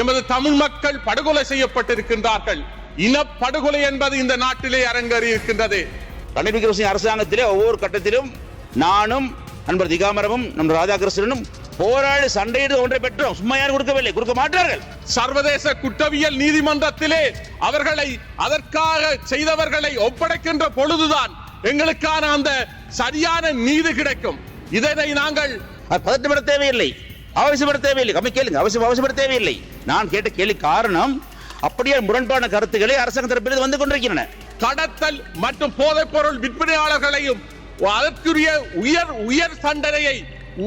எமது தமிழ் மக்கள் படுகொலை செய்யப்பட்டிருக்கின்றார்கள். இனப்படுகொலை என்பது இந்த நாட்டிலே அரங்கேறி இருக்கின்றது ரணில் விக்ரமசிங்க அரசாங்கத்திலே ஒவ்வொரு கட்டத்திலும் நானும் நண்பர் திகாமரமும் நண்பர் ராதாகிருஷ்ணனும் போராடி சண்டையிட்டு ஒன்றை பெற்றோம். சும்மா யாரும் கொடுக்கவில்லை. கொடுக்க மாட்டார்கள். சர்வதேச குற்றவியல் நீதிமன்றத்திலே அவர்களை அதற்காக செய்தவர்களை ஒப்படைக்கின்ற பொழுதுதான் எங்களுக்கான அந்த சரியான நீதி கிடைக்கும். இதனை நாங்கள் பதட்டப்பட தேவையில்லை. அவசியப்பட தேவையில்லை. கம்மி கேளுங்க. அவசியம் அவசியப்பட தேவையில்லை. நான் கேட்ட கேள்வி காரணம் அப்படியே முரண்பான கருத்துக்களை அரசாங்க தரப்பில் வந்து கொண்டிருக்கின்றன. கடத்தல் மற்றும் போதைப் பொருள் விற்பனையாளர்களையும் அதற்குரிய உயர் உயர் தண்டனையை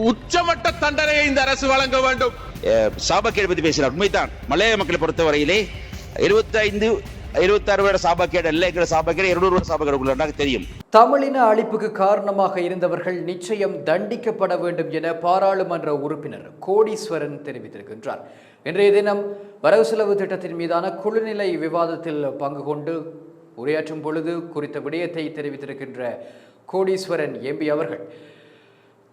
உச்சமட்ட தண்டனையை இந்த அரசு வழங்க வேண்டும். சாபக்கேடு பற்றி பேசினார். உண்மைதான். மலைய மக்களை பொறுத்தவரையிலே எழுபத்தைந்து எழுபத்தாறு வருட சாபக்கேடு அல்ல எங்களை சாபக்கேடு இருநூறு வருட சாபக்கேடு தெரியும். தமிழின அழிப்புக்கு காரணமாக இருந்தவர்கள் நிச்சயம் தண்டிக்கப்பட வேண்டும் என பாராளுமன்ற உறுப்பினர் கோடீஸ்வரன் தெரிவித்திருக்கின்றார். இன்றைய தினம் வரவு செலவு திட்டத்தின் மீதான குழுநிலை விவாதத்தில் பங்கு கொண்டு உரையாற்றும் பொழுது குறித்த விடயத்தை தெரிவித்திருக்கின்ற கோடீஸ்வரன் எம்பி அவர்கள்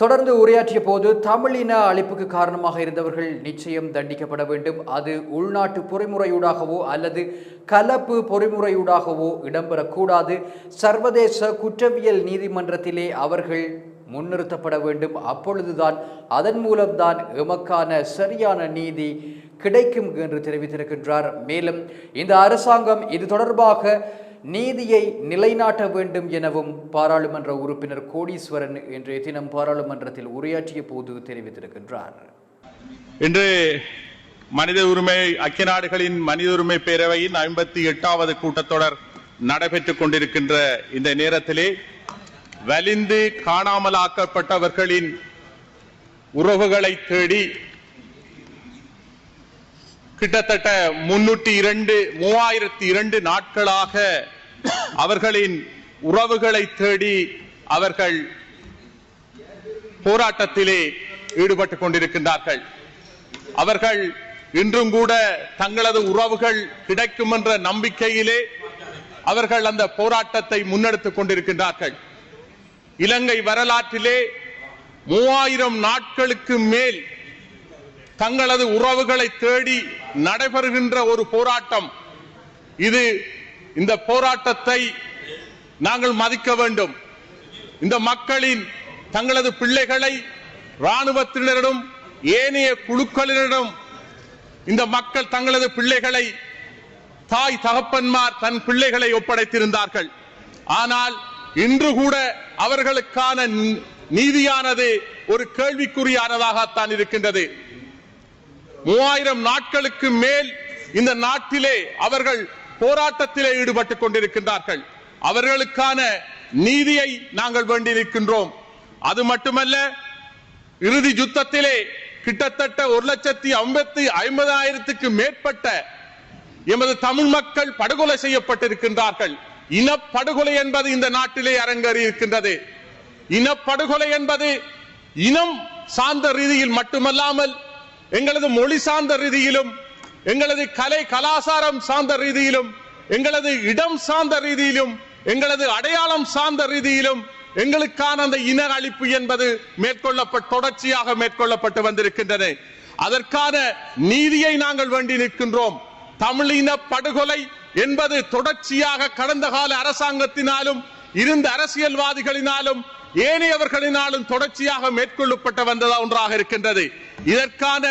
தொடர்ந்து உரையாற்றிய போது தமிழின அழிப்புக்கு காரணமாக இருந்தவர்கள் நிச்சயம் தண்டிக்கப்பட வேண்டும். அது உள்நாட்டு பொறிமுறையூடாகவோ அல்லது கலப்பு பொறிமுறையூடாகவோ இடம்பெறக்கூடாது. சர்வதேச குற்றவியல் நீதிமன்றத்திலே அவர்கள் முன்னிறுத்தப்பட வேண்டும். அப்பொழுதுதான் அதன் மூலம்தான் எமக்கான சரியான நீதி கிடைக்கும் என்று தெரிவித்திருக்கின்றார். மேலும் இந்த அரசாங்கம் இது தொடர்பாக நீதியை நிலைநாட்ட வேண்டும் எனவும் பாராளுமன்ற உறுப்பினர் கோடீஸ்வரன் இன்றைய தினம் பாராளுமன்றத்தில் உரையாற்றிய போது தெரிவித்திருக்கின்றார். இன்று மனித உரிமை ஐக்கிய நாடுகளின் மனித உரிமை பேரவையின் ஐம்பத்தி எட்டாவது கூட்டத்தொடர் நடைபெற்றுக் கொண்டிருக்கின்ற இந்த நேரத்திலே வலிந்து காணாமலாக்கப்பட்டவர்களின் உறவுகளை தேடி கிட்டத்தட்ட முன்னூற்றி இரண்டு மூவாயிரத்தி இரண்டு நாட்களாக அவர்களின் உறவுகளை தேடி அவர்கள் போராட்டத்திலே ஈடுபட்டுக் கொண்டிருக்கின்றார்கள். அவர்கள் இன்றும் கூட தங்களது உறவுகள் கிடைக்கும் என்ற நம்பிக்கையிலே அவர்கள் அந்த போராட்டத்தை முன்னெடுத்துக் கொண்டிருக்கின்றார்கள். இலங்கை வரலாற்றிலே மூவாயிரம் நாட்களுக்கு மேல் தங்களது உறவுகளை தேடி நடைபெறுகின்ற ஒரு போராட்டம். இது இந்த போராட்டத்தை நாங்கள் மதிக்க வேண்டும். இந்த மக்களின் தங்களது பிள்ளைகளை இராணுவத்தினரிடம் ஏனைய குழுக்களினரிடம் இந்த மக்கள் தங்களது பிள்ளைகளை தாய் தகப்பன்மார் தன் பிள்ளைகளை ஒப்படைத்திருந்தார்கள். ஆனால் இன்று கூட அவர்களுக்கான நீதியானது ஒரு கேள்விக்குறியானதாகத்தான் இருக்கின்றது. மூவாயிரம் நாட்களுக்கு மேல் இந்த நாட்டிலே அவர்கள் போராட்டத்திலே ஈடுபட்டுக் கொண்டிருக்கின்றார்கள். அவர்களுக்கான நீதியை நாங்கள் வேண்டியிருக்கின்றோம். அது மட்டுமல்ல இறுதி யுத்தத்திலே கிட்டத்தட்ட ஒரு லட்சத்தி ஐம்பத்தி ஐம்பதாயிரத்துக்கு மேற்பட்ட எமது தமிழ் மக்கள் படுகொலை செய்யப்பட்டிருக்கின்றார்கள். இனப்படுகொலை என்பது இந்த நாட்டிலே அரங்கேறி இருக்கின்றது இனப்படுகொலை என்பது இனம் சார்ந்த ரீதியில் மட்டுமல்லாமல் எங்களது மொழி சார்ந்த ரீதியிலும் எங்களது கலை கலாசாரம் சார்ந்த ரீதியிலும் எங்களது இடம் சார்ந்த ரீதியிலும் எங்களது அடையாளம் சார்ந்த ரீதியிலும் எங்களுக்கான அந்த இன அழிப்பு என்பது மேற்கொள்ளப்பட்ட தொடர்ச்சியாக மேற்கொள்ளப்பட்டு வந்திருக்கின்றன. அதற்கான நீதியை நாங்கள் வேண்டி நிற்கின்றோம். தமிழின படுகொலை என்பது தொடர்ச்சியாக கடந்த கால அரசாங்கத்தினாலும் இருந்த அரசியல்வாதிகளினாலும் ஏனையவர்களினாலும் தொடர்ச்சியாக மேற்கொள்ளப்பட்ட வந்ததா ஒன்றாக இருக்கின்றது. இதற்கான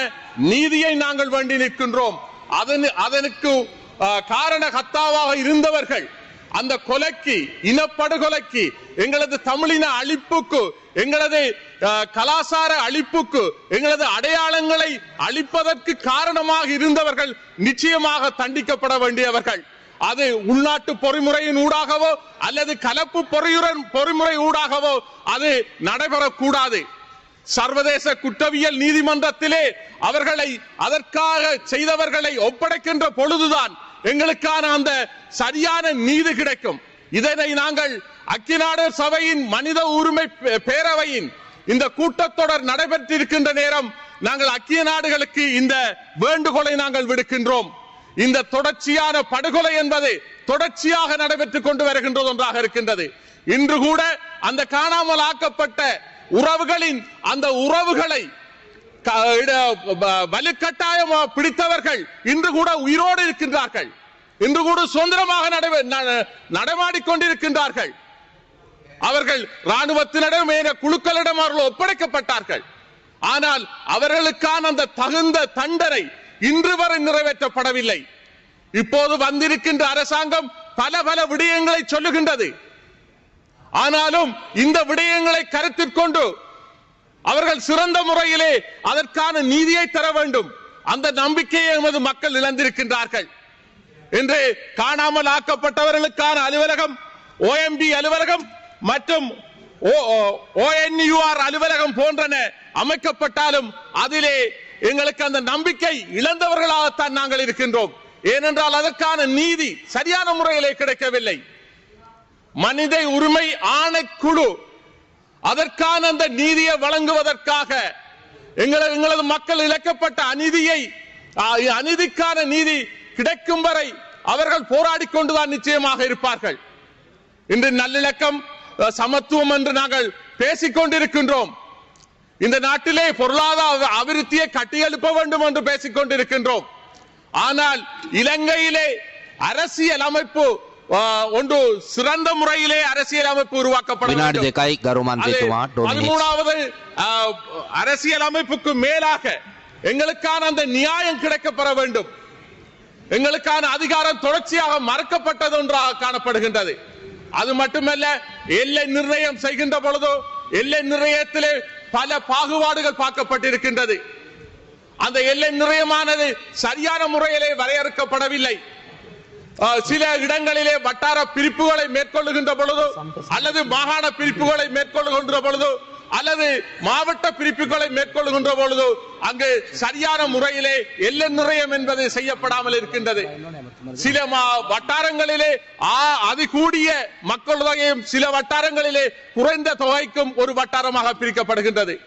நீதியை நாங்கள் வேண்டி நிற்கின்றோம். அதன் அதனுக்கு காரண கத்தாவாக இருந்தவர்கள் அந்த கொலைக்கு இனப்படுகொலைக்கு எங்களது தமிழின அழிப்புக்கு எங்களது கலாசார அழிப்புக்கு எங்களது அடையாளங்களை அழிப்பதற்கு காரணமாக இருந்தவர்கள் நிச்சயமாக தண்டிக்கப்பட வேண்டியவர்கள். அது உள்நாட்டு பொறிமுறையின் ஊடாகவோ அல்லது கலப்பு பொறியுடன் பொறிமுறை ஊடாகவோ அது நடைபெறக்கூடாது. சர்வதேச குற்றவியல் நீதிமன்றத்திலே அவர்களை அதற்காக செய்தவர்களை ஒப்படைக்கின்ற பொழுதுதான் எங்களுக்கான அந்த சரியான நீதி கிடைக்கும். இதனை நாங்கள் அக்கிநாடு சபையின் மனித உரிமை பே- பேரவையின் இந்த கூட்டத்தொடர் நடைபெற்றிருக்கின்ற நேரம் நாங்கள் அக்கிய நாடுகளுக்கு இந்த வேண்டுகோளை நாங்கள் விடுக்கின்றோம். இந்த தொடர்ச்சியான படுகொலை என்பது தொடர்ச்சியாக நடைபெற்றுக் கொண்டு வருகின்றது ஒன்றாக இருக்கின்றது. இன்று கூட அந்த காணாமல் ஆக்கப்பட்ட உறவுகளின் அந்த உறவுகளை வலுக்கட்டாயமாக வலுக்கட்டாயம் பிடித்தவர்கள் இன்று கூட உயிரோடு இருக்கின்றார்கள். இன்று கூட சுதந்திரமாக ந- நடமாடிக்கொண்டிருக்கின்றார்கள் அவர்கள் ராணுவத்தினிடம் குழுக்களிடம் அவர்கள் ஒப்படைக்கப்பட்டார்கள். ஆனால் அவர்களுக்கான அந்த தகுந்த தண்டனை இன்று வரை நிறைவேற்றப்படவில்லை. இப்போது வந்திருக்கின்ற அரசாங்கம் பல பல விடயங்களை சொல்லுகின்றது. ஆனாலும் இந்த விடயங்களை கருத்தில் கொண்டு அவர்கள் சிறந்த முறையிலே அதற்கான நீதியை தர வேண்டும். அந்த நம்பிக்கையை எமது மக்கள் இழந்திருக்கின்றார்கள். இன்று காணாமல் ஆக்கப்பட்டவர்களுக்கான அலுவலகம் ஓஎம்பி அலுவலகம் மற்றும் ஓஎன்யூஆர் அலுவலகம் போன்றன அமைக்கப்பட்டாலும் அதிலே எங்களுக்கு அந்த நம்பிக்கை இழந்தவர்களாகத்தான் நாங்கள் இருக்கின்றோம். ஏனென்றால் அதற்கான நீதி சரியான முறையிலே கிடைக்கவில்லை. மனித உரிமை ஆணைக்குழு அதற்கான அந்த நீதியை வழங்குவதற்காக எங்களது எங்களது மக்கள் இழக்கப்பட்ட அநீதியை அநீதிக்கான நீதி கிடைக்கும் வரை அவர்கள் போராடி கொண்டுதான் நிச்சயமாக இருப்பார்கள். இன்று நல்லிணக்கம் சமத்துவம் என்று நாங்கள் பேசிக் கொண்டிருக்கின்றோம். இந்த நாட்டிலே பொருளாதார அபிவிருத்தியை கட்டியெழுப்ப வேண்டும் என்று பேசிக் கொண்டிருக்கின்றோம் ஆனால் இலங்கையிலே அரசியல் அமைப்பு ஒன்று சிறந்த முறையிலே அரசியல் அமைப்பு உருவாக்கப்பட அரசியல் அமைப்புக்கு மேலாக எங்களுக்கான அந்த நியாயம் கிடைக்கப்பெற வேண்டும். எங்களுக்கான அதிகாரம் தொடர்ச்சியாக மறக்கப்பட்டது ஒன்றாக காணப்படுகின்றது. அது மட்டுமல்ல எல்லை நிர்ணயம் செய்கின்ற பொழுதோ எல்லை நிர்ணயத்திலே பல பாகுபாடுகள் பார்க்கப்பட்டிருக்கின்றது. அந்த எல்லை நிர்ணயமானது சரியான முறையிலே வரையறுக்கப்படவில்லை. சில இடங்களிலே வட்டார பிரிப்புகளை மேற்கொள்ளுகின்ற பொழுது அல்லது மாகாண பிரிப்புகளை மேற்கொள்ளுகின்ற பொழுது அல்லது மாவட்ட பிரிப்புகளை மேற்கொள்கின்ற பொழுது அங்கு சரியான முறையிலே எல்லை நிர்ணயம் என்பது செய்யப்படாமல் இருக்கின்றது. சில மா- வட்டாரங்களிலே அது கூடிய மக்கள் தொகையும் சில வட்டாரங்களிலே குறைந்த தொகைக்கும் ஒரு வட்டாரமாக பிரிக்கப்படுகின்றது.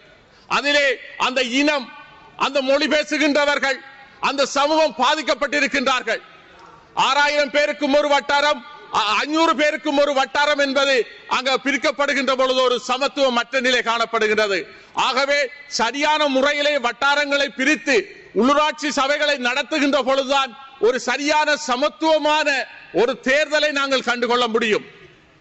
அதிலே அந்த இனம் அந்த மொழி பேசுகின்றவர்கள் அந்த சமூகம் பாதிக்கப்பட்டிருக்கின்றார்கள். ஆறாயிரம் பேருக்கும் ஒரு வட்டாரம் அஞ்சூறு பேருக்கும் ஒரு வட்டாரம் என்பது அங்க பிரிக்கப்படுகின்ற பொழுது ஒரு சமத்துவம் மற்ற நிலை காணப்படுகின்றது. ஆகவே சரியான முறையிலே வட்டாரங்களை பிரித்து உள்ளூராட்சி சபைகளை நடத்துகின்ற பொழுதுதான் ஒரு சரியான சமத்துவமான ஒரு தேர்தலை நாங்கள் கண்டுகொள்ள முடியும்.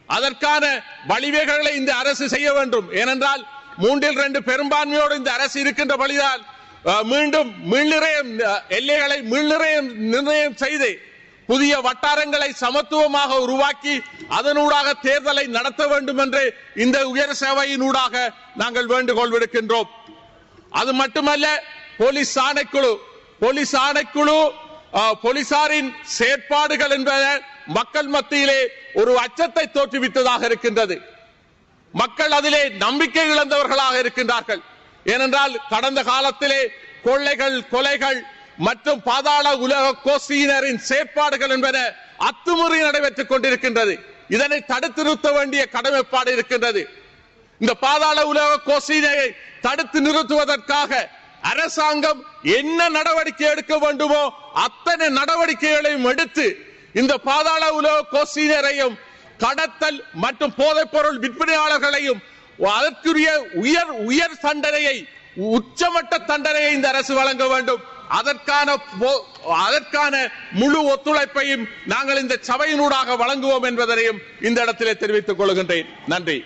அதற்கான வழிவகைகளை இந்த அரசு செய்ய வேண்டும். ஏனென்றால் மூன்றில் ரெண்டு பெரும்பான்மையோடு இந்த அரசு இருக்கின்ற வழிதான் மீண்டும் மீள்நிறையம் எல்லைகளை மீள்நிறையம் நிர்ணயம் செய்து புதிய வட்டாரங்களை சமத்துவமாக உருவாக்கி அதனூடாக தேர்தலை நடத்த வேண்டும் என்று இந்த உயர் சேவையினூடாக நாங்கள் வேண்டுகோள் விடுக்கின்றோம். அது மட்டுமல்ல போலீஸ் ஆணைக்குழு போலீஸ் ஆணைக்குழு போலீசாரின் செயற்பாடுகள் என்பன மக்கள் மத்தியிலே ஒரு அச்சத்தை தோற்றுவித்ததாக இருக்கின்றது. மக்கள் அதிலே நம்பிக்கை இழந்தவர்களாக இருக்கின்றார்கள். ஏனென்றால் கடந்த காலத்திலே கொள்ளைகள் கொலைகள் மற்றும் பாதாள உலக கோசியினரின் செயற்பாடுகள் என்பன அத்துமுறை நடைபெற்றுக் கொண்டிருக்கின்றது. இதனை தடுத்து நிறுத்த வேண்டிய கடமைப்பாடு இருக்கின்றது. இந்த பாதாள உலக கோஷ்டியினரை தடுத்து நிறுத்துவதற்காக அரசாங்கம் என்ன நடவடிக்கை எடுக்க வேண்டுமோ அத்தனை நடவடிக்கைகளையும் எடுத்து இந்த பாதாள உலக கோசினரையும் கடத்தல் மற்றும் போதைப் பொருள் விற்பனையாளர்களையும் அதற்குரிய உயர் உயர் தண்டனையை உச்சமட்ட தண்டனையை இந்த அரசு வழங்க வேண்டும். அதற்கான அதற்கான முழு ஒத்துழைப்பையும் நாங்கள் இந்த சபையினூடாக வழங்குவோம் என்பதனையும் இந்த இடத்திலே தெரிவித்துக் கொள்கின்றேன். நன்றி.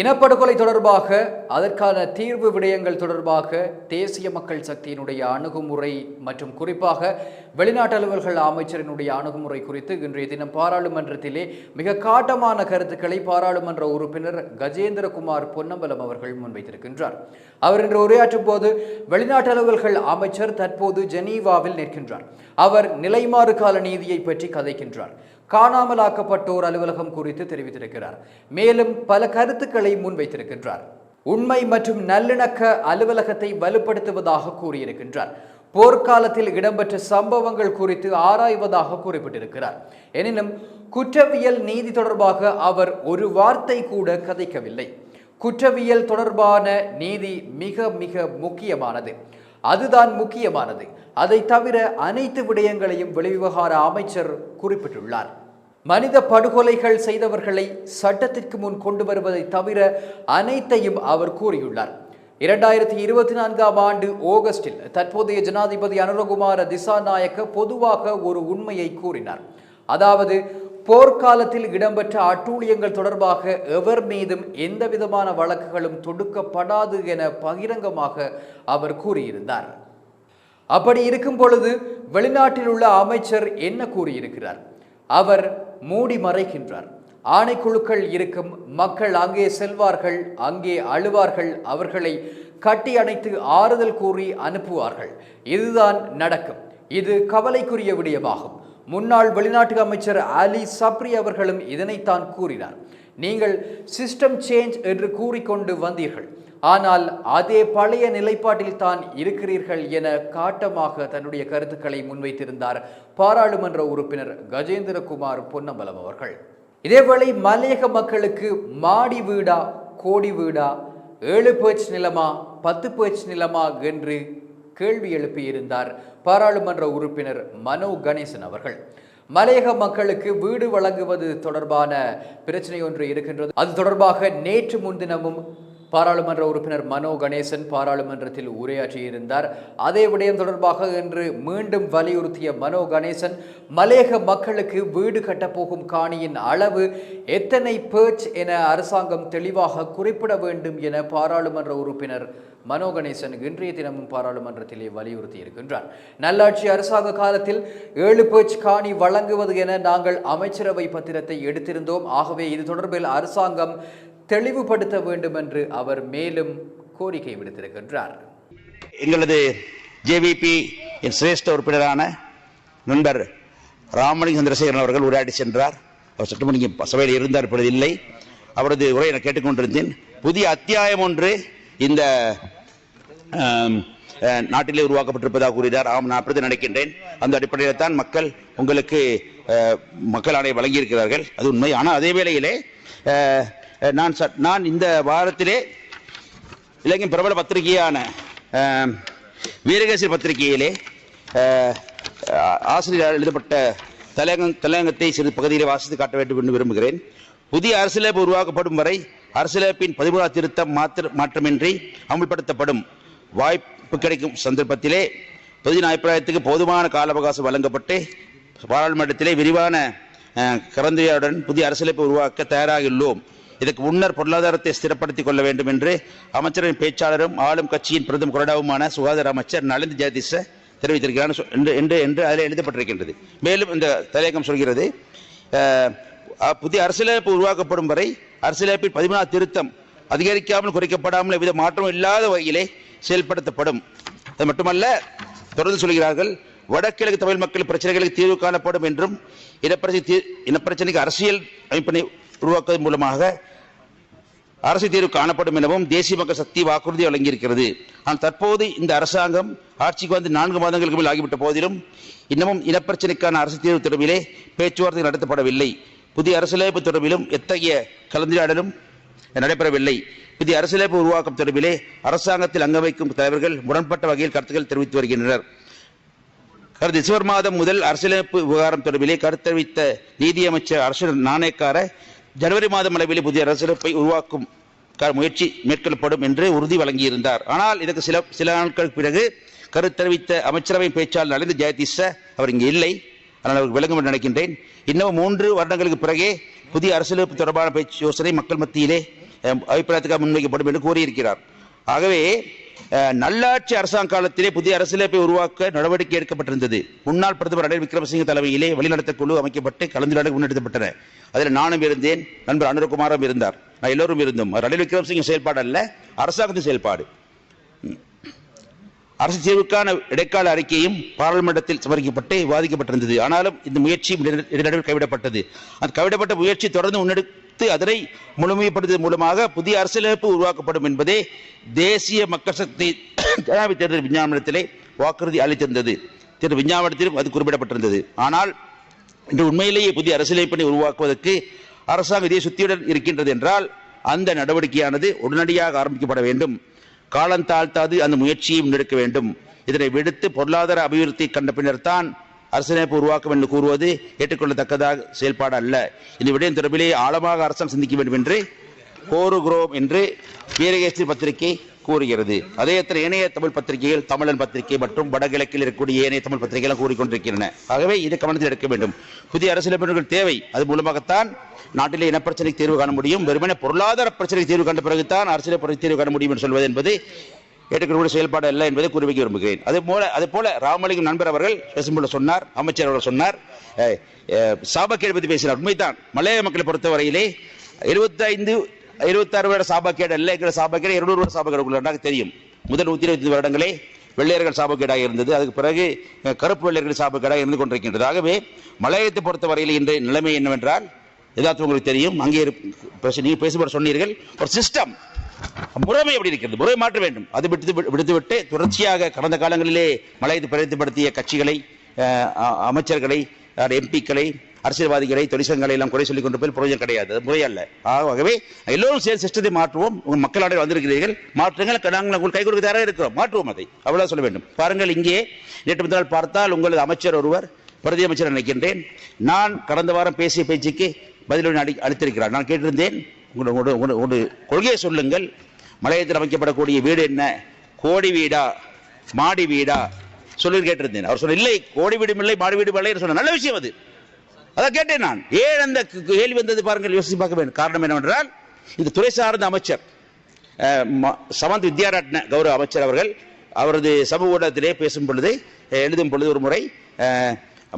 இனப்படுகொலை தொடர்பாக அதற்கான தீர்வு விடயங்கள் தொடர்பாக தேசிய மக்கள் சக்தியினுடைய அணுகுமுறை மற்றும் குறிப்பாக வெளிநாட்டு அலுவல்கள் அமைச்சரினுடைய அணுகுமுறை குறித்து இன்றைய தினம் பாராளுமன்றத்திலே மிக காட்டமான கருத்துக்களை பாராளுமன்ற உறுப்பினர் கஜேந்திரகுமார் பொன்னம்பலம் அவர்கள் முன்வைத்திருக்கின்றார். அவர் இன்று உரையாற்றும் போது வெளிநாட்டு அலுவல்கள் அமைச்சர் தற்போது ஜெனீவாவில் நிற்கின்றார். அவர் நிலைமாறு கால நீதியை பற்றி கதைக்கின்றார். காணாமலாக்கப்பட்டோர் அலுவலகம் குறித்து தெரிவித்திருக்கிறார். மேலும் பல கருத்துக்களை முன்வைத்திருக்கின்றார். உண்மை மற்றும் நல்லிணக்க அலுவலகத்தை வலுப்படுத்துவதாக கூறியிருக்கின்றார். போர்க்காலத்தில் இடம்பெற்ற சம்பவங்கள் குறித்து ஆராய்வதாக குறிப்பிட்டிருக்கிறார். எனினும் குற்றவியல் நீதி தொடர்பாக அவர் ஒரு வார்த்தை கூட கதைக்கவில்லை. குற்றவியல் தொடர்பான நீதி மிக மிக முக்கியமானது. அதுதான் முக்கியமானது. அதை தவிர அனைத்து விடயங்களையும் வெளிவிவகார அமைச்சர் குறிப்பிட்டுள்ளார். மனித படுகொலைகள் செய்தவர்களை சட்டத்திற்கு முன் கொண்டு வருவதை தவிர அனைத்தையும் அவர் கூறியுள்ளார். இரண்டாயிரத்தி இருபத்தி நான்காம் ஆண்டு ஆகஸ்டில் தற்போதைய ஜனாதிபதி அனுரகுமார திசாநாயக்க பொதுவாக ஒரு உண்மையை கூறினார். அதாவது போர்க்காலத்தில் இடம்பெற்ற அட்டூழியங்கள் தொடர்பாக எவர் மீதும் எந்த விதமான வழக்குகளும் தொடுக்கப்படாது என பகிரங்கமாக அவர் கூறியிருந்தார். அப்படி இருக்கும் பொழுது வெளிநாட்டில் உள்ள அமைச்சர் என்ன கூறியிருக்கிறார்? அவர் மூடி மறைக்கின்றார் ஆணைக்குழுக்கள் இருக்கும் மக்கள் அங்கே செல்வார்கள் அங்கே அழுவார்கள் அவர்களை கட்டி அணைத்து ஆறுதல் கூறி அனுப்புவார்கள். இதுதான் நடக்கும். இது கவலைக்குரிய விடயமாகும். முன்னாள் வெளிநாட்டு அமைச்சர் அலி சப்ரி அவர்களும் இதனைத்தான் கூறினார். நீங்கள் சிஸ்டம் சேஞ்ச் என்று கூறிக்கொண்டு வந்தீர்கள். ஆனால் அதே பழைய நிலைப்பாட்டில் தான் இருக்கிறீர்கள் என காட்டமாக தன்னுடைய கருத்துக்களை முன்வைத்திருந்தார் பாராளுமன்ற உறுப்பினர் கஜேந்திரகுமார் பொன்னம்பலம் அவர்கள். இதேவேளை மலையக மக்களுக்கு மாடி வீடா கோடி வீடா ஏழு பேச்சு நிலமா பத்து பேச்சு நிலமா என்று கேள்வி எழுப்பியிருந்தார் பாராளுமன்ற உறுப்பினர் மனோ கணேசன் அவர்கள். மலையக மக்களுக்கு வீடு வழங்குவது தொடர்பான பிரச்சனை ஒன்று இருக்கின்றது. அது தொடர்பாக நேற்று முன்தினமும் பாராளுமன்ற உறுப்பினர் மனோ கணேசன் பாராளுமன்றத்தில் உரையாற்றியிருந்தார். அதே விடயம் தொடர்பாக இன்று மீண்டும் வலியுறுத்திய மனோ கணேசன் மலேக மக்களுக்கு வீடு கட்டப்போகும் காணியின் அளவு எத்தனை பேர்ச் என அரசாங்கம் தெளிவாக குறிப்பிட வேண்டும் என பாராளுமன்ற உறுப்பினர் மனோ கணேசன் இன்றைய தினமும் பாராளுமன்றத்திலே வலியுறுத்தி இருக்கின்றார் நல்லாட்சி அரசாங்க காலத்தில் ஏழு பேர்ச் காணி வழங்குவது என நாங்கள் அமைச்சரவை பத்திரத்தை எடுத்திருந்தோம். ஆகவே இது தொடர்பில் அரசாங்கம் தெளிவுபடுத்த வேண்டும் என்று அவர் மேலும் கோரிக்கை விடுத்திருக்கின்றார். எங்களது ஜேவிபி என் சிரேஷ்ட உறுப்பினரான நண்பர் ராமலிங்க சந்திரசேகரன் அவர்கள் உரையாடி சென்றார். அவர் சட்டமன்ற சபையில் இருந்தார் இப்பொழுது இல்லை. அவரது உரையை நான் கேட்டுக்கொண்டிருந்தேன். புதிய அத்தியாயம் ஒன்று இந்த நாட்டிலே உருவாக்கப்பட்டிருப்பதாக கூறினார். ஆம் நான் அப்படி நினைக்கின்றேன். அந்த அடிப்படையில் தான் மக்கள் உங்களுக்கு மக்கள் ஆணையை வழங்கியிருக்கிறார்கள். அது உண்மை. ஆனால் அதே வேளையிலே நான் ச- நான் இந்த வாரத்திலே இலங்கையின் பிரபல பத்திரிகையான வீரகேசரி பத்திரிகையிலே ஆசிரியரால் எழுதப்பட்ட தலையங்கம் தலையங்கத்தை சிறு பகுதியிலே வாசித்து காட்ட வேண்டும் என்று விரும்புகிறேன். புதிய அரசியலமைப்பு உருவாக்கப்படும் வரை அரசியலமைப்பின் பதிமூணாம் திருத்தம் மாத்திர மாற்றமின்றி அமுல்படுத்தப்படும் வாய்ப்பு கிடைக்கும் சந்தர்ப்பத்திலே பொதுஜன அபிப்பிராயத்துக்கு போதுமான கால அவகாசம் வழங்கப்பட்டு பாராளுமன்றத்திலே விரிவான கலந்துரையாடன் புதிய அரசியலமைப்பை உருவாக்க தயாராகியுள்ளோம் இதற்கு முன்னர் பொருளாதாரத்தை ஸ்திரப்படுத்திக் கொள்ள வேண்டும் என்று அமைச்சரின் பேச்சாளரும் ஆளும் கட்சியின் பிரதம கொறடாவுமான சுகாதார அமைச்சர் நலந்த் ஜெயதிச தெரிவித்திருக்கிறார் என்று என்று என்று அதில் எழுதப்பட்டிருக்கின்றது. மேலும் இந்த தலையங்கம் சொல்கிறது புதிய அரசியலமைப்பு உருவாக்கப்படும் வரை அரசியலமைப்பில் பதிமூணாம் திருத்தம் அதிகரிக்காமல் குறைக்கப்படாமல் எவ்வித மாற்றமும் இல்லாத வகையிலே செயல்படுத்தப்படும். அது மட்டுமல்ல தொடர்ந்து சொல்கிறார்கள் வடகிழக்கு தமிழ் மக்கள் பிரச்சனைகளுக்கு தீர்வு காணப்படும் என்றும் இனப்பிரச்சனை இனப்பிரச்சனைக்கு அரசியல் அமைப்பினை உருவாக்குவதன் மூலமாக அரசு தீர்வு காணப்படும் எனவும் தேசிய மக்கள் சக்தி வாக்குறுதி வழங்கியிருக்கிறது. ஆனால் தற்போது இந்த அரசாங்கம் ஆட்சிக்கு வந்து நான்கு மாதங்களுக்கு மேல் ஆகிவிட்ட போதிலும் இன்னமும் இனப்பிரச்சனைக்கான அரசு தீர்வு தொடர்பிலே பேச்சுவார்த்தை நடத்தப்படவில்லை. புதிய அரசியலமைப்பு தொடர்பிலும் எத்தகைய கலந்துரையாடலும் நடைபெறவில்லை. புதிய அரசியலமைப்பு உருவாக்கம் தொடர்பிலே அரசாங்கத்தில் அங்க வைக்கும் தலைவர்கள் முரண்பட்ட வகையில் கருத்துக்கள் தெரிவித்து வருகின்றனர். கடந்த டிசம்பர் மாதம் முதல் அரசியலமைப்பு விவகாரம் தொடர்பிலே கருத்தறிவித்த நீதியமைச்சர் அரசு நாணயக்கார ஜனவரி மாதம் அளவில் புதிய அரசியலமைப்பை உருவாக்கும் க- முயற்சி மேற்கொள்ளப்படும் என்று உறுதி வழங்கியிருந்தார். ஆனால் இதற்கு சில சில நாட்களுக்கு பிறகு கருத்து தெரிவித்த அமைச்சரவை பேச்சாளர் நலிந்த ஜெயதிஷ அவர் இங்கு இல்லை. ஆனால் அவருக்கு விளங்கும் என்று நினைக்கின்றேன். இன்னும் மூன்று வருடங்களுக்கு பிறகே புதிய அரசியலமைப்பு தொடர்பான பேச்சு யோசனை மக்கள் மத்தியிலே அபிப்பிராயத்துக்காக முன்வைக்கப்படும் என்று கூறியிருக்கிறார். ஆகவே நல்லாட்சி அரசாங்க காலத்திலே புதிய அரசியலமைப்பை உருவாக்க நடவடிக்கை எடுக்கப்பட்டிருந்தது. முன்னாள் பிரதமர் ரணில் விக்ரமசிங்க தலைமையிலே வழிநடத்த குழு அமைக்கப்பட்டு கலந்துரையாடல் முன்னெடுக்கப்பட்டன. அதில் நானும் இருந்தேன் நண்பர் அனுரகுமாரும் இருந்தார். நான் எல்லோரும் இருந்தோம். ரணில் விக்ரமசிங்க செயல்பாடு அல்ல அரசாங்கத்தின் செயல்பாடு. அரசு தீர்வுக்கான இடைக்கால அறிக்கையும் பாராளுமன்றத்தில் சமர்ப்பிக்கப்பட்டு விவாதிக்கப்பட்டிருந்தது. ஆனாலும் இந்த முயற்சி இடைநடுவில் கைவிடப்பட்டது. அந்த கைவிடப்பட்ட முயற்சி தொடர்ந்து முன்னெடுத்து அதனை முழுமைப்படுத்துவதன் மூலமாக புதிய அரசியலமைப்பு உருவாக்கப்படும் என்பதே தேசிய மக்கள் சக்தி ஜனாதிபதி தேர்தல் விஞ்ஞாபனத்திலே வாக்குறுதி அளித்திருந்தது. திரு விஞ்ஞாபனத்திலும் அது குறிப்பிடப்பட்டிருந்தது. ஆனால் இன்று உண்மையிலேயே புதிய அரசியலமைப்பினை உருவாக்குவதற்கு அரசாங்கம் இதே சுத்தியுடன் இருக்கின்றது என்றால் அந்த நடவடிக்கையானது உடனடியாக ஆரம்பிக்கப்பட வேண்டும். காலம் தாழ்த்தாது அந்த முயற்சியை முன்னெடுக்க வேண்டும். இதனை விடுத்து பொருளாதார அபிவிருத்தி கண்ட பின்னர் தான் அரசமைப்பு உருவாக்கம் என்று கூறுவது ஏற்றுக்கொள்ளத்தக்கதாக செயல்பாடு அல்ல இந்த விடயம் தொடர்பிலே ஆழமாக அரசாங்கம் சிந்திக்க வேண்டும் என்று கோருகிறோம் என்று வீரகேஸ்ரீ பத்திரிகை கூறுகிறது. அதே எத்தனை ஏனைய தமிழ் பத்திரிகைகள் தமிழன் பத்திரிகை மற்றும் வடகிழக்கில் இருக்கக்கூடிய ஏனைய தமிழ் பத்திரிகைகள் கூறிக்கொண்டிருக்கின்றன. ஆகவே இது கவனத்தில் எடுக்க வேண்டும். புதிய அரசியலமைப்புகள் தேவை. அது மூலமாகத்தான் நாட்டிலே இனப்பிரச்சனைக்கு தீர்வு காண முடியும். வெறுமனே பொருளாதார பிரச்சனைக்கு தீர்வு கண்ட பிறகுதான் அரசியல் தீர்வு காண முடியும் என்று சொல்வது என்பது ஏற்றுக்கக்கூடிய செயல்பாடு அல்ல என்பதை கூறி விரும்புகிறேன். அதே போல அதே போல ராமலிங்கம் நண்பர் அவர்கள் பேசும்போது சொன்னார் அமைச்சர் அவர்கள் சொன்னார் சாபக்கேடு பற்றி பேசினார். உண்மைதான் மலைய மக்களை பொறுத்தவரையிலே இருபத்தைந்து இருபத்தாறு வருட சாபக்கேடு அல்ல இருக்கிற சாபக்கேடு இருநூறு வருட சாபக்கேடு தெரியும். முதல் நூற்றி இருபத்தி வருடங்களே வெள்ளையர்கள் சாபக்கேடாக இருந்தது அதுக்கு பிறகு கருப்பு வெள்ளையர்கள் சாபக்கேடாக இருந்து கொண்டிருக்கின்றது. ஆகவே மலையத்தை பொறுத்தவரையில் இன்றைய நிலைமை என்னவென்றால் ஏதாச்சும் உங்களுக்கு தெரியும் அங்கே நீங்கள் நீங்க பேசும்போது சொன்னீர்கள் ஒரு சிஸ்டம் முறைமை எப்படி இருக்கிறது? முறை மாற்ற வேண்டும். அது விடுத்து விடுத்துவிட்டு தொடர்ச்சியாக கடந்த காலங்களிலே மலையத்தை பிரதிப்படுத்திய கட்சிகளை அமைச்சர்களை எம்பிக்களை அரசியல்வாதிகளை தொழிற்சங்கங்களை எல்லாம் குறை சொல்லிக் கொண்டு போய் புரோஜனம் கிடையாது. அது முறை அல்ல. ஆகவே எல்லோரும் சேர்ந்து சிஸ்டத்தை மாற்றுவோம். உங்கள் மக்களாடை வந்திருக்கிறீர்கள். மாற்றுங்கள். நாங்கள் உங்களுக்கு கை கொடுக்க தயாராக இருக்கிறோம். மாற்றுவோம் அதை. அவ்வளோ சொல்ல வேண்டும். பாருங்கள் இங்கே நேற்று முதல் பார்த்தால் உங்களது அமைச்சர் ஒருவர் பிரதி அமைச்சர் நினைக்கின்றேன். நான் கடந்த வாரம் பேசிய பேச்சுக்கு பதிலொன்று அளி அளித்திருக்கிறார். நான் கேட்டிருந்தேன் உங்களோட கொள்கையை சொல்லுங்கள். மலையத்தில் அமைக்கப்படக்கூடிய வீடு என்ன? கோடி வீடா? மாடி வீடா? சொல்லி கேட்டிருந்தேன். அவர் சொன்ன இல்லை கோடி வீடும் இல்லை மாடி வீடும் இல்லை சொன்ன நல்ல விஷயம் அது. அதான் கேட்டேன் நான். ஏன் அந்த கேள்வி வந்தது பாருங்கள் யோசிச்சு பார்க்க வேண்டும். காரணம் என்னவென்றால் இந்த துறை சார்ந்த அமைச்சர் சமந்த் வித்யாரட்ன கௌரவ அமைச்சர் அவர்கள் அவரது சமூக ஊடகத்திலே பேசும் பொழுது எழுதும் பொழுது ஒரு முறை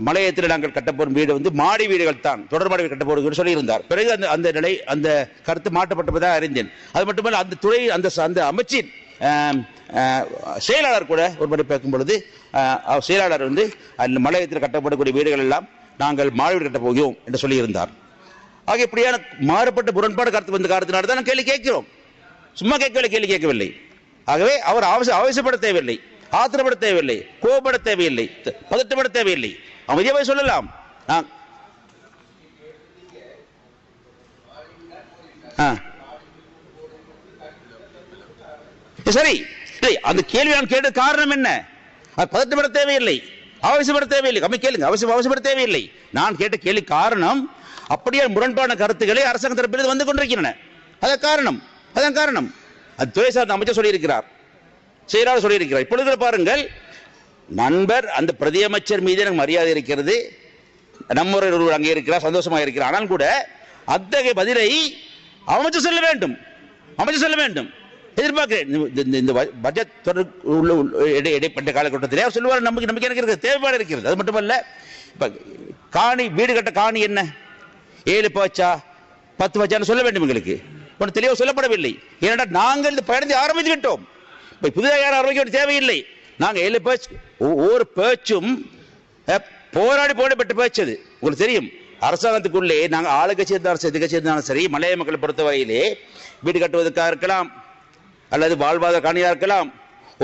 மலையத்தில் நாங்கள் கட்டப்போகும் வீடு வந்து மாடி வீடுகள் தான் தொடர் மாடி வீடு கட்டப்போகும் என்று சொல்லியிருந்தார். பிறகு அந்த அந்த நிலை அந்த கருத்து மாற்றப்பட்டதாக அறிந்தேன். அது மட்டுமல்ல அந்த துறை அந்த அந்த அமைச்சின் செயலாளர் கூட ஒரு முறை பேக்கும் பொழுது செயலாளர் வந்து அந்த மலையத்தில் கட்டப்படக்கூடிய வீடுகள் எல்லாம் நாங்கள் மாடி வீடு கட்டப் போகிறோம் என்று சொல்லியிருந்தார். ஆக இப்படியான மாறுபட்ட முரண்பாடு கருத்து வந்த காரணத்தினால தான் கேள்வி கேட்கிறோம். சும்மா கேட்கவில்லை கேள்வி கேட்கவில்லை. ஆகவே அவர் அவசியம் அவசியப்பட தேவையில்லை. ஆத்திரப்பட தேவையில்லை கோபப்பட தேவையில்லை பதட்டப்பட தேவையில்லை. அமைதியாவே சொல்லலாம். ஆ. சரி. அந்த கேள்வி நான் கேட்ட காரணம் என்ன? அது பதட்டப்பட தேவையில்லை அவசியப்பட தேவையில்லை. கம்மி கேளுங்க அவசியம் அவசியப்பட தேவையில்லை. நான் கேட்ட கேள்வி காரணம் அப்படியே முரண்பான கருத்துக்களை அரசாங்க தரப்பில் வந்து கொண்டிருக்கின்றன. அதான் காரணம் அதான் காரணம். அது துறை சார்ந்த அமைச்சர் சொல்லியிருக்கிறார். செயலாளர் சொல்லியிருக்கிறார். இப்பொழுது பாருங்கள் நண்பர் அந்த பிரதியமைச்சர் மீது எனக்கு மரியாதை இருக்கிறது. நம்முறை ஒருவர் அங்கே இருக்கிறார் சந்தோஷமாக இருக்கிறார். ஆனால் கூட அத்தகைய பதிலை அமைச்சர் சொல்ல வேண்டும். அமைச்சர் சொல்ல வேண்டும். எதிர்பார்க்கிறேன். இந்த- இந்த- பட்ஜெட் தொடர் உள்ள இடை இடைப்பட்ட காலகட்டத்திலே அவர் சொல்லுவார் நமக்கு நம்பிக்கை எனக்கு இருக்கிறது தேவைப்பாடு இருக்கிறது. அது மட்டுமல்ல இப்போ காணி வீடு கட்ட காணி என்ன? ஏழு பச்சா? பத்து பச்சான்னு சொல்ல வேண்டும் எங்களுக்கு. ஒன்று தெளிவாக சொல்லப்படவில்லை. ஏனென்றால் நாங்கள் இந்த பயணத்தை ஆரம்பித்து விட்டோம். புதிதாக யாரும் ஆரம்பிக்க வேண்டிய தேவையில்லை. நாங்கள் ஏழு பேச்சு ஒவ்வொரு பேச்சும் போராடி போடப்பட்ட பேச்சு அது உங்களுக்கு தெரியும் அரசாங்கத்துக்குள்ளே நாங்கள் ஆளுக்கட்சி இருந்தாலும் சரி எதிர்கட்சி இருந்தாலும் சரி மலைய மக்களை பொறுத்தவரையிலே வீடு கட்டுவதற்காக இருக்கலாம் அல்லது வாழ்வாதார காணியாக இருக்கலாம்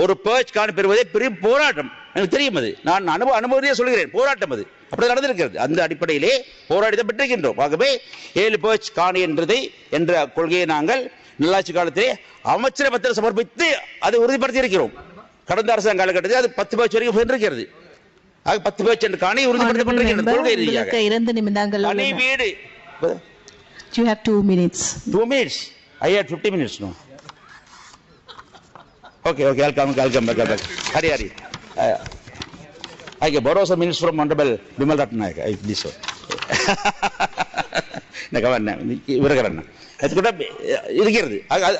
ஒரு பேர்ச் காணி பெறுவதே பெரிய போராட்டம். எனக்கு தெரியும் அது. நான் அனுபவ அனுபவத்தையே சொல்கிறேன் போராட்டம் அது. அப்படி நடந்திருக்கிறது. அந்த அடிப்படையிலே போராடி தான் பெற்றிருக்கின்றோம். ஆகவே ஏழு பேர்ச் காணி என்றதை என்ற கொள்கையை நாங்கள் நல்லாட்சி காலத்திலே அமைச்சரை பத்திரம் சமர்ப்பித்து அதை உறுதிப்படுத்தி இருக்கிறோம் கடந்த அரசாங்க காலகட்டத்தில் அது பத்து பேர்ச் வரைக்கும் சென்றிருக்கிறது ஆக பத்து பேர்ச் என்ற காணி உறுதிப்படுத்தப்பட்டிருக்கிறது member, கொள்கை ரீதியாக இரண்டு நிமிடங்கள் உள்ளன. வீடு You have two minutes. Two minutes. I had 50 minutes now. Okay, okay, I'll come, I'll come back, I'll come back. Hurry, hurry. Uh, I can borrow some minutes from Honorable Bimal Ratnayak, I, this one. இந்த governor விருகிறேன் அது கூட இருக்கிறது அது-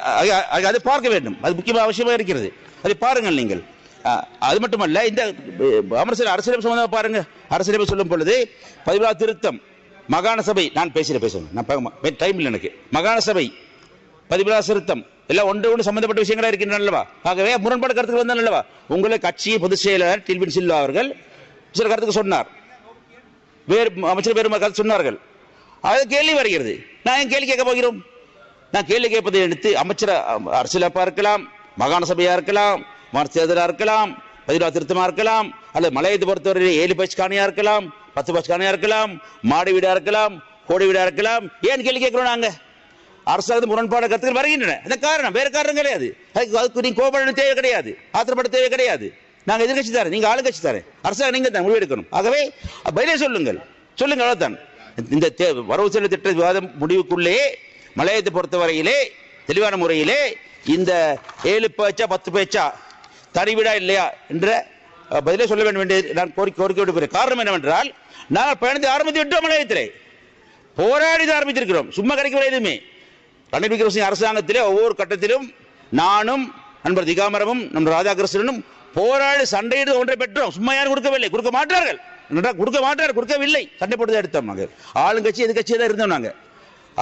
அது- பார்க்க வேண்டும். அது முக்கியமாக அவசியமாக இருக்கிறது. அதை பாருங்கள் நீங்கள். அது மட்டுமல்ல இந்த அஹ், அரசியலமைப்பு சம்பந்தமாக பாருங்க. அரசியலமைப்பு சொல்லும் பொழுது பதிவாக திருத்தம். மாகாண சபை நான் பேசுகிறேன் பேசுகிறேன் நான் டைம் இல்லை எனக்கு. மாகாண சபை பதிவிழா திருத்தம். எல்லாம் ஒன்று ஒன்று சம்பந்தப்பட்ட விஷயங்களா இருக்கின்றன அல்லவா? ஆகவே முரண்பாடு கருத்துக்கு வந்தால் அல்லவா? உங்களை கட்சி பொதுச் செயலாளர் டில்பின் சில்வா அவர்கள் சில கருத்துக்கு சொன்னார். வேறு அமைச்சர் வேறு கருத்து சொன்னார்கள். அது கேள்வி வருகிறது. நான் ஏன் கேள்வி கேட்க போகிறோம்? நான் கேள்வி கேட்பதை எடுத்து அமைச்சர் அரசியலப்பா இருக்கலாம் மாகாண சபையா இருக்கலாம் மார்ச் இருக்கலாம் பதிலா திருத்தமா இருக்கலாம் அல்லது மலையத்தை பொறுத்தவரை ஏழு பச்சு காணியா இருக்கலாம் பத்து பச்சு காணியா இருக்கலாம் மாடி வீடா இருக்கலாம் கோடி வீடா இருக்கலாம். ஏன் கேள்வி கேட்கிறோம் நாங்க? அரசாங்கத்து முரண்பாடு கருத்துக்கள் வருகின்றன. அந்த காரணம் வேற காரணம் கிடையாது. அதுக்கு அதுக்கு நீங்க கோபப்பட தேவை கிடையாது. ஆத்திரப்பட தேவை கிடையாது. நாங்க எதிர்கட்சி தரேன் நீங்க ஆளுங்கட்சி தரேன் அரசாங்கம் நீங்க தான் முடிவெடுக்கணும். ஆகவே பதிலே சொல்லுங்கள். சொல்லுங்கள் அவ்வளவுதான். இந்த தே- வரவு செலவு திட்ட விவாதம் முடிவுக்குள்ளே மலையத்தை பொறுத்தவரையிலே தெளிவான முறையிலே இந்த ஏழு பேச்சா பத்து பேச்சா தனிவிடா இல்லையா என்ற பதிலே சொல்ல வேண்டும் என்று நான் கோரிக்கை கோரிக்கை விடுக்கிறேன். காரணம் என்னவென்றால் நாங்கள் பயணத்தை ஆரம்பித்து விட்டோம் மலையத்திலே. போராடி ஆரம்பித்திருக்கிறோம். சும்மா கிடைக்கவில்லை எதுவுமே. ரணில் விக்ரமசிங் அரசாங்கத்திலே ஒவ்வொரு கட்டத்திலும் நானும் நண்பர் திகாமரமும் நண்பர் ராதாகிருஷ்ணனும் போராடி சண்டையிட்டு ஒன்றை பெற்றோம். சும்மா யாரும் கொடுக்கவில்லை. கொடுக்க மாட்டார்கள். கொடுக்க மாட்டார் கொடுக்கவில்லை. சண்டை போட்டு தான் எடுத்தோம் நாங்கள் ஆளுங்கட்சி எதிர்கட்சியாக தான் இருந்தோம் நாங்கள்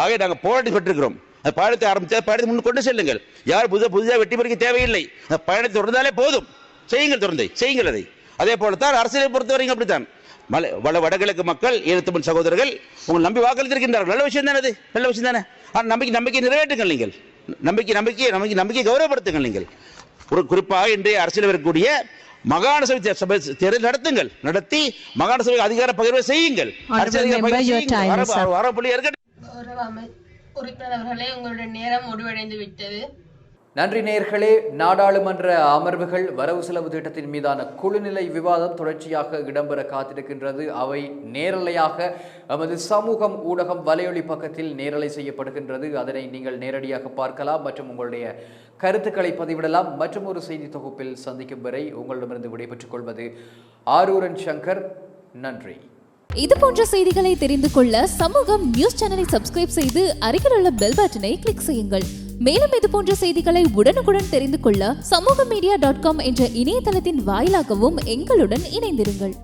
ஆகவே நாங்கள் போராட்டி பெற்றிருக்கிறோம். அந்த பயணத்தை ஆரம்பித்த பயணத்தை முன் கொண்டு செல்லுங்கள். யார் புதுசாக புதுசாக வெட்டி பறிக்க தேவையில்லை. அந்த பயணத்தை தொடர்ந்தாலே போதும். செய்யுங்கள் தொடர்ந்து செய்யுங்கள் அதை. அதே போலத்தான் அரசியலை பொறுத்தவரைக்கும் அப்படித்தான். மலை வட வடகிழக்கு மக்கள் ஈழத்தமிழ் சகோதரர்கள் உங்கள் நம்பி வாக்களித்திருக்கின்றார்கள். நல்ல விஷயம் தானே அது? நல்ல விஷயம் தானே? ஆனால் நம்பிக்கை நம்பிக்கை நிறைவேற்றுங்கள் நீங்கள். நம்பிக்கை நம்பிக்கை நம்பிக்கை நம்பிக்கை கௌரவப்படுத்துங்கள் நீங்கள். ஒரு குறிப்பாக இன்றைய அரசியல் வரக்கூடிய மாகாண சபை தேர்தல் நடத்துங்கள். நடத்தி மாகாண சபை அதிகார பகிர்வை செய்யுங்கள். நன்றி நேயர்களே நாடாளுமன்ற அமர்வுகள் வரவு செலவு திட்டத்தின் மீதான குழுநிலை விவாதம் தொடர்ச்சியாக இடம்பெற காத்திருக்கின்றது. அவை நேரலையாக எமது சமூகம் ஊடகம் வலையொலி பக்கத்தில் நேரலை செய்யப்படுகின்றது. அதனை நீங்கள் நேரடியாக பார்க்கலாம் மற்றும் உங்களுடைய கருத்துக்களை பதிவிடலாம். மற்றும் ஒரு செய்தி தொகுப்பில் சந்திக்கும் வரை உங்களிடமிருந்து விடைபெற்றுக் கொள்வது ஆரூரன் சங்கர். நன்றி. இது போன்ற செய்திகளை தெரிந்து கொள்ள சமூகம் நியூஸ் சேனலை சப்ஸ்கிரைப் செய்து அருகில் உள்ள பெல் பட்டனை கிளிக் செய்யுங்கள். மேலும் இது போன்ற செய்திகளை உடனுக்குடன் தெரிந்து கொள்ள சமூக மீடியா டாட் காம் என்ற இணையதளத்தின் வாயிலாகவும் எங்களுடன் இணைந்திருங்கள்.